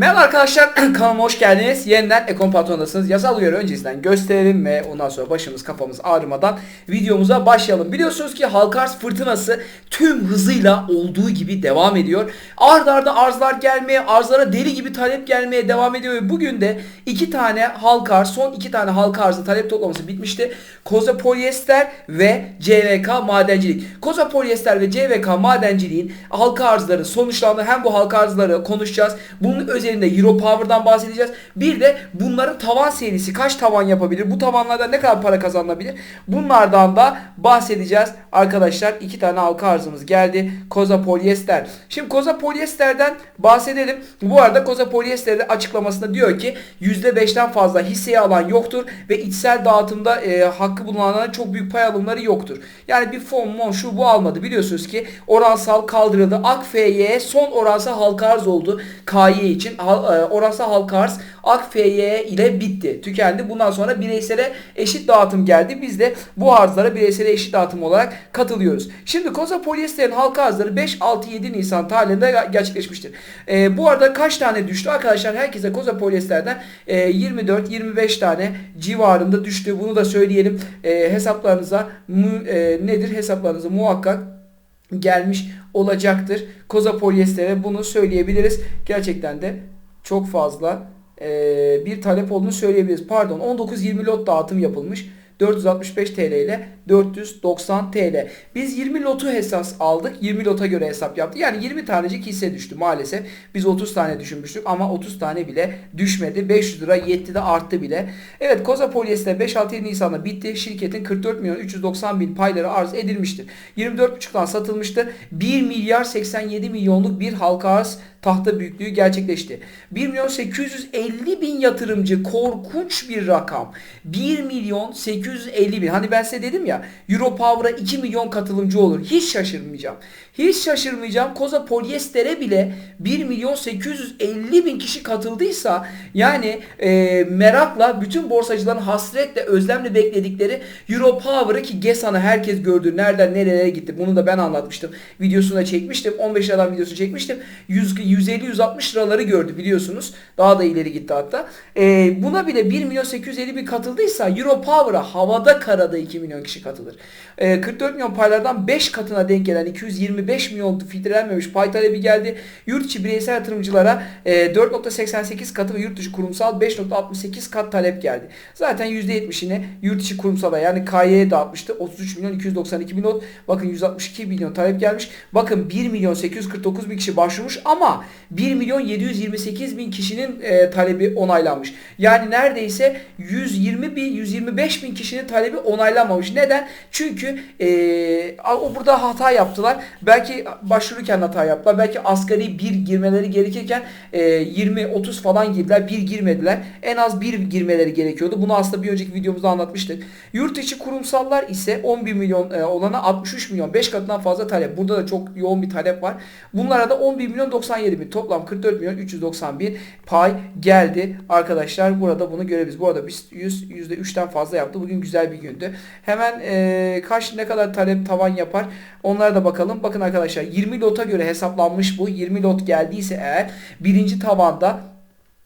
Merhaba arkadaşlar kanalıma hoş geldiniz. Yeniden Ekon Patron'dasınız. Yasal uyarı öncesinden gösterelim ve ondan sonra başımız kafamız ağrımadan videomuza başlayalım. Biliyorsunuz ki halka arz fırtınası tüm hızıyla olduğu gibi devam ediyor. Ard arda arzlar gelmeye, arzlara deli gibi talep gelmeye devam ediyor. Ve bugün de iki tane halka son iki tane halka talep toplaması bitmişti. Koza polyester ve CVK madencilik. Koza polyester ve CVK madenciliğin halka arzları sonuçlandı. Hem bu halka arzları konuşacağız. Bunun özelinde Euro Power'dan bahsedeceğiz. Bir de bunların tavan serisi kaç tavan yapabilir? Bu tavanlardan ne kadar para kazanılabilir? Bunlardan da bahsedeceğiz. Arkadaşlar iki tane halka arzımız geldi. Koza polyester. Şimdi Koza polyesterden bahsedelim. Bu arada Koza polyester'de açıklamasında diyor ki %5'ten fazla hisseyi alan yoktur ve içsel dağıtımda e, hakkı bulunanlara çok büyük pay alımları yoktur. Yani bir fon mon şu bu almadı. Biliyorsunuz ki oransal kaldırıldı. AKFY son oransal halka arz oldu. KY için Hal- e, oransal halka arz AKFY ile bitti. Tükendi. Bundan sonra bireysele eşit dağıtım geldi. Biz de bu arzlara bireysele eşit dağıtım olarak katılıyoruz. Şimdi Koza Polyester'in halka arzları 5, 6, 7 Nisan tarihinde ge- gerçekleşmiştir. E, bu arada kaç tane düştü? Arkadaşlar herkese Koza Polyester'den e, 24-25 tane civarında düştü. Bunu da söyleyelim. E, hesaplarınıza e, nedir? Hesaplarınıza muhakkak gelmiş olacaktır. Koza polyester'e bunu söyleyebiliriz. Gerçekten de çok fazla e, bir talep olduğunu söyleyebiliriz. Pardon 19-20 lot dağıtım yapılmış. 465 TL ile 490 TL. Biz 20 lotu hesap aldık. 20 lota göre hesap yaptık. Yani 20 tanecik hisse düştü maalesef. Biz 30 tane düşünmüştük ama 30 tane bile düşmedi. 500 lira yetti de arttı bile. Evet Koza Polyester 5-6 Nisan'da bitti. Şirketin 44 milyon 390 bin payları arz edilmiştir. 24.5'tan satılmıştı. 1 milyar 87 milyonluk bir halka arz tahta büyüklüğü gerçekleşti. 1 milyon 850 bin yatırımcı korkunç bir rakam. 1 milyon 850 bin. Hani ben size dedim ya Euro Power'a 2 milyon katılımcı olur. Hiç şaşırmayacağım. Hiç şaşırmayacağım. Koza Polyester'e bile 1 milyon 850 bin kişi katıldıysa yani e, merakla bütün borsacıların hasretle özlemle bekledikleri Euro Power'ı ki GESA'nı herkes gördü. Nereden nerelere gitti. Bunu da ben anlatmıştım. Videosunu da çekmiştim. 15 liradan videosunu çekmiştim. 100 150-160 liraları gördü biliyorsunuz. Daha da ileri gitti hatta. E, buna bile 1 milyon 850 bin katıldıysa Euro Power'a havada karada 2 milyon kişi katılır. E, 44 milyon paylardan 5 katına denk gelen 225 milyon filtrelenmemiş pay talebi geldi. Yurt içi bireysel yatırımcılara e, 4.88 katı ve yurt dışı kurumsal 5.68 kat talep geldi. Zaten %70'ini yurt içi kurumsala yani KY'ye dağıtmıştı. 33 milyon 292 bin not. Bakın 162 milyon talep gelmiş. Bakın 1 milyon 849 bin kişi başvurmuş ama 1 milyon 728 bin kişinin e, talebi onaylanmış. Yani neredeyse 120 bin 125 bin kişinin talebi onaylanmamış. Neden? Çünkü e, burada hata yaptılar. Belki başvururken hata yaptılar. Belki asgari bir girmeleri gerekirken e, 20-30 falan girdiler. Bir girmediler. En az bir girmeleri gerekiyordu. Bunu aslında bir önceki videomuzda anlatmıştık. Yurt içi kurumsallar ise 11 milyon e, olana 63 milyon. 5 katından fazla talep. Burada da çok yoğun bir talep var. Bunlara da 11 milyon 97 bin. Toplam 44 milyon 391 pay geldi. Arkadaşlar burada bunu görebiliriz. Bu arada biz 100 %3'ten fazla yaptı. Bugün güzel bir gündü. Hemen e, kaç ne kadar talep tavan yapar onlara da bakalım. Bakın arkadaşlar 20 lota göre hesaplanmış bu. 20 lot geldiyse eğer birinci tavanda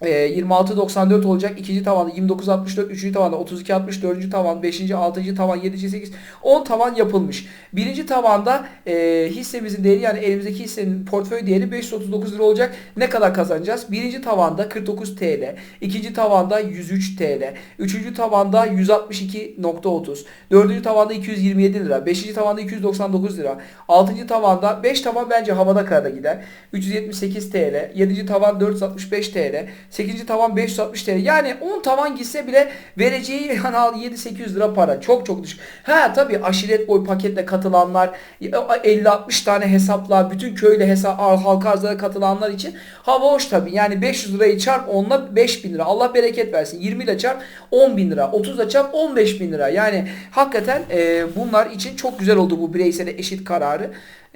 26.94 olacak. ikinci tavanda 29.64, üçüncü tavanda 32.60, dördüncü tavan, beşinci, altıncı tavan, yedinci, sekiz, 10 tavan yapılmış. Birinci tavanda e, hissemizin değeri yani elimizdeki hissenin portföy değeri 539 lira olacak. Ne kadar kazanacağız? Birinci tavanda 49 TL, ikinci tavanda 103 TL, üçüncü tavanda 162.30, dördüncü tavanda 227 lira, beşinci tavanda 299 lira, altıncı tavanda 5 tavan bence havada karada gider. 378 TL, yedinci tavan 465 TL, 8. tavan 560 TL. Yani 10 tavan gitse bile vereceği yani 7-800 lira para. Çok çok düşük. Ha tabii aşiret boy paketle katılanlar 50-60 tane hesapla bütün köyle hesap halka arzlara katılanlar için hava hoş tabii. Yani 500 lirayı çarp 10'la 5000 lira. Allah bereket versin. 20 ile çarp 10 bin lira. 30 ile çarp 15 bin lira. Yani hakikaten e, bunlar için çok güzel oldu bu bireysel eşit kararı.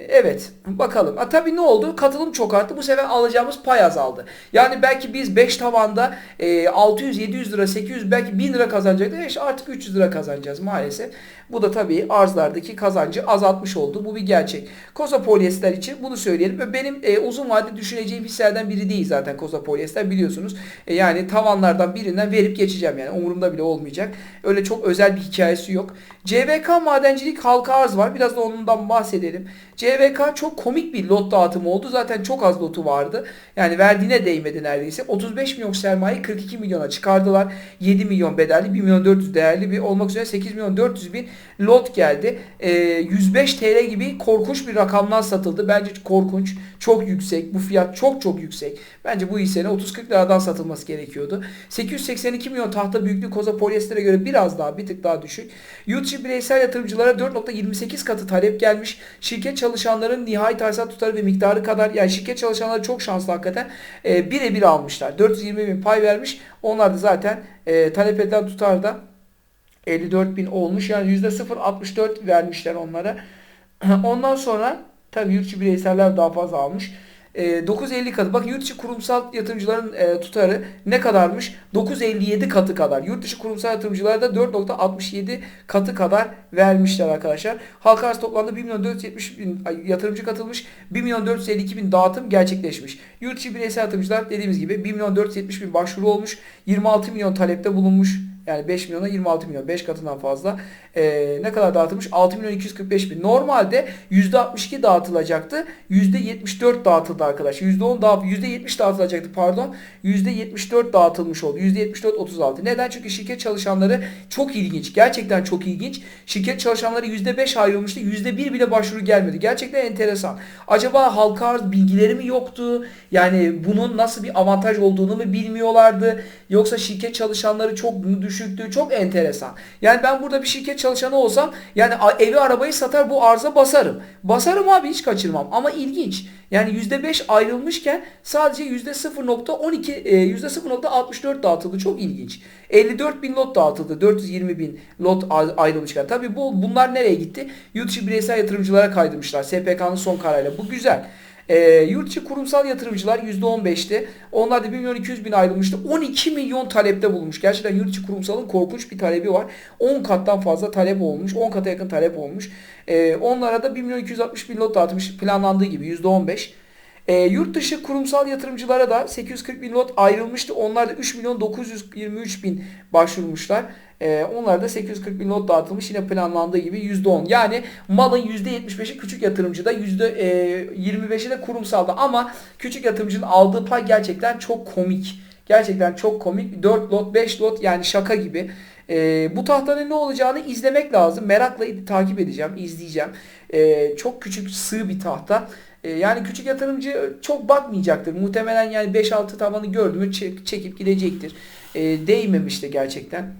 Evet bakalım. Ha, tabii ne oldu? Katılım çok arttı. Bu sefer alacağımız pay azaldı. Yani belki biz 5 tavanda e, 600-700 lira 800 belki 1000 lira kazanacaktık. E, işte artık 300 lira kazanacağız maalesef. Bu da tabii arzlardaki kazancı azaltmış oldu. Bu bir gerçek. Koza polyester için bunu söyleyelim. Ve benim e, uzun vadede düşüneceğim hisselerden biri değil zaten Koza polyester biliyorsunuz. E, yani tavanlardan birinden verip geçeceğim yani. Umurumda bile olmayacak. Öyle çok özel bir hikayesi yok. CVK madencilik halka arz var. Biraz da ondan bahsedelim. CVK çok komik bir lot dağıtımı oldu. Zaten çok az lotu vardı. Yani verdiğine değmedi neredeyse. 35 milyon sermaye 42 milyona çıkardılar. 7 milyon bedelli, 1 milyon 400 değerli bir olmak üzere 8 milyon 400 bin lot geldi. Ee, 105 TL gibi korkunç bir rakamdan satıldı. Bence korkunç. Çok yüksek. Bu fiyat çok çok yüksek. Bence bu hissenin 30-40 liradan satılması gerekiyordu. 882 milyon tahta büyüklüğü koza polyester'e göre biraz daha bir tık daha düşük. Yurt bireysel yatırımcılara 4.28 katı talep gelmiş. Şirket çalışanların nihai tahsilat tutarı ve miktarı kadar yani şirket çalışanları çok şanslı hakikaten. E, birebir almışlar. 420 bin pay vermiş. Onlar da zaten e, talep edilen tutarda 54 bin olmuş. Yani %0.64 vermişler onlara. Ondan sonra tabii yurt dışı bireyseller daha fazla almış. E, 950 katı. Bak yurt dışı kurumsal yatırımcıların e, tutarı ne kadarmış? 957 katı kadar. Yurt dışı kurumsal yatırımcılar da 4.67 katı kadar vermişler arkadaşlar. Halka arz toplamda 1 milyon 470 bin yatırımcı katılmış. 1 milyon 452 bin dağıtım gerçekleşmiş. Yurt dışı bireysel yatırımcılar dediğimiz gibi 1 milyon 470 bin başvuru olmuş. 26 milyon talepte bulunmuş. Yani 5 milyona 26 milyon. 5 katından fazla. Ee, ne kadar dağıtılmış? 6 milyon 245 bin. Normalde %62 dağıtılacaktı. %74 dağıtıldı arkadaşlar. %10 daha %70 dağıtılacaktı pardon. %74 dağıtılmış oldu. %74 36. Neden? Çünkü şirket çalışanları çok ilginç. Gerçekten çok ilginç. Şirket çalışanları %5 ayrılmıştı. %1 bile başvuru gelmedi. Gerçekten enteresan. Acaba halka arz bilgileri mi yoktu? Yani bunun nasıl bir avantaj olduğunu mu bilmiyorlardı? Yoksa şirket çalışanları çok mu düşüktü? Çok enteresan. Yani ben burada bir şirket çalışanı olsam yani evi arabayı satar bu arıza basarım. Basarım abi hiç kaçırmam. Ama ilginç. Yani %5 ayrılmışken sadece %0.12 e, %0.64 dağıtıldı. Çok ilginç. 54 bin lot dağıtıldı. 420 bin lot ayrılmışken. Tabii bu bunlar nereye gitti? Yurt dışı bireysel yatırımcılara kaydırmışlar. SPK'nın son kararıyla. Bu güzel. E, yurt içi kurumsal yatırımcılar %15'ti. Onlar da 1 milyon 200 bin ayrılmıştı. 12 milyon talepte bulunmuş. Gerçekten yurt içi kurumsalın korkunç bir talebi var. 10 kattan fazla talep olmuş. 10 kata yakın talep olmuş. E, onlara da 1 milyon 260 bin lot dağıtmış. Planlandığı gibi %15. E, yurt dışı kurumsal yatırımcılara da 840 bin lot ayrılmıştı. Onlar da 3 milyon 923 bin başvurmuşlar. E, onlar da 840 bin lot dağıtılmış. Yine planlandığı gibi %10. Yani malın %75'i küçük yatırımcıda, %25'i de kurumsalda. Ama küçük yatırımcının aldığı pay gerçekten çok komik. Gerçekten çok komik. 4 lot, 5 lot yani şaka gibi. Ee, bu tahtanın ne olacağını izlemek lazım. Merakla takip edeceğim, izleyeceğim. Ee, çok küçük, sığ bir tahta. Ee, yani küçük yatırımcı çok bakmayacaktır. Muhtemelen yani 5-6 tavanı gördü mü çek- çekip gidecektir. Ee, değmemişti gerçekten.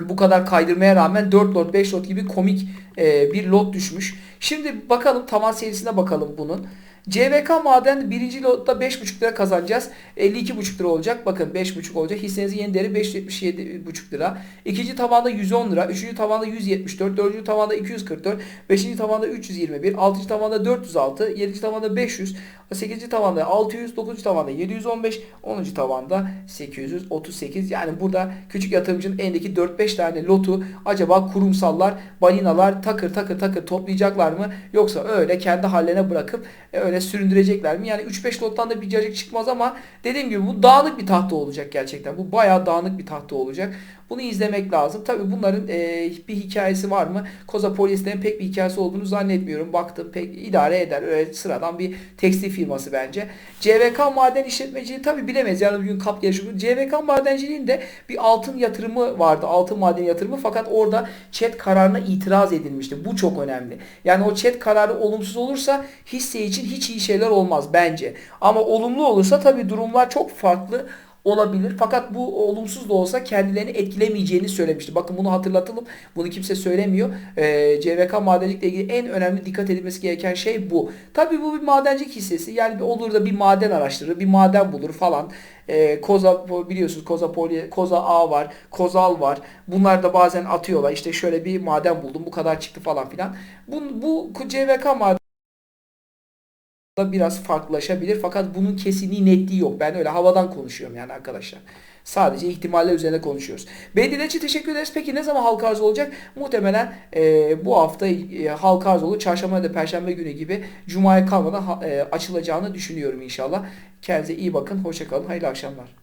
Bu kadar kaydırmaya rağmen 4 lot 5 lot gibi komik e, bir lot düşmüş. Şimdi bakalım tavan serisine bakalım bunun. CVK maden birinci lotta 5,5 lira kazanacağız. 52,5 lira olacak. Bakın 5,5 olacak. Hissenizin yeni değeri 577,5 lira. İkinci tavanda 110 lira. Üçüncü tavanda 174. Dördüncü tavanda 244. Beşinci tavanda 321. Altıncı tavanda 406. Yedinci tavanda 500. Sekizinci tavanda 600. Dokuzuncu tavanda 715. Onuncu tavanda 838. Yani burada küçük yatırımcının elindeki 4-5 tane lotu acaba kurumsallar, balinalar takır takır takır toplayacaklar mı? Yoksa öyle kendi hallerine bırakıp e, öyle süründürecekler mi? Yani 3-5 lottan da bir cacık çıkmaz ama dediğim gibi bu dağınık bir tahta olacak gerçekten. Bu bayağı dağınık bir tahta olacak. Bunu izlemek lazım. Tabi bunların e, bir hikayesi var mı? Koza Polyester'in pek bir hikayesi olduğunu zannetmiyorum. Baktım pek idare eder. Öyle sıradan bir tekstil firması bence. CVK maden işletmeciliği tabi bilemez. Yani bugün kap yarışı. CVK madenciliğin de bir altın yatırımı vardı. Altın maden yatırımı. Fakat orada chat kararına itiraz edilmişti. Bu çok önemli. Yani o chat kararı olumsuz olursa hisse için hiç iyi şeyler olmaz bence. Ama olumlu olursa tabi durumlar çok farklı olabilir. Fakat bu olumsuz da olsa kendilerini etkilemeyeceğini söylemişti. Bakın bunu hatırlatalım. Bunu kimse söylemiyor. Ee, CVK madencilikle ilgili en önemli dikkat edilmesi gereken şey bu. Tabii bu bir madencilik hissesi. Yani olur da bir maden araştırır, bir maden bulur falan. Ee, koza biliyorsunuz Koza Poli, Koza A var, Kozal var. Bunlar da bazen atıyorlar. İşte şöyle bir maden buldum, bu kadar çıktı falan filan. Bu, bu CVK maden da biraz farklılaşabilir. Fakat bunun kesinliği netliği yok. Ben öyle havadan konuşuyorum yani arkadaşlar. Sadece ihtimaller üzerine konuşuyoruz. Beni için teşekkür ederiz. Peki ne zaman halka arz olacak? Muhtemelen e, bu hafta e, halka arz olur. Çarşamba ya da perşembe günü gibi Cuma'ya kalmadan e, açılacağını düşünüyorum inşallah. Kendinize iyi bakın. Hoşçakalın. Hayırlı akşamlar.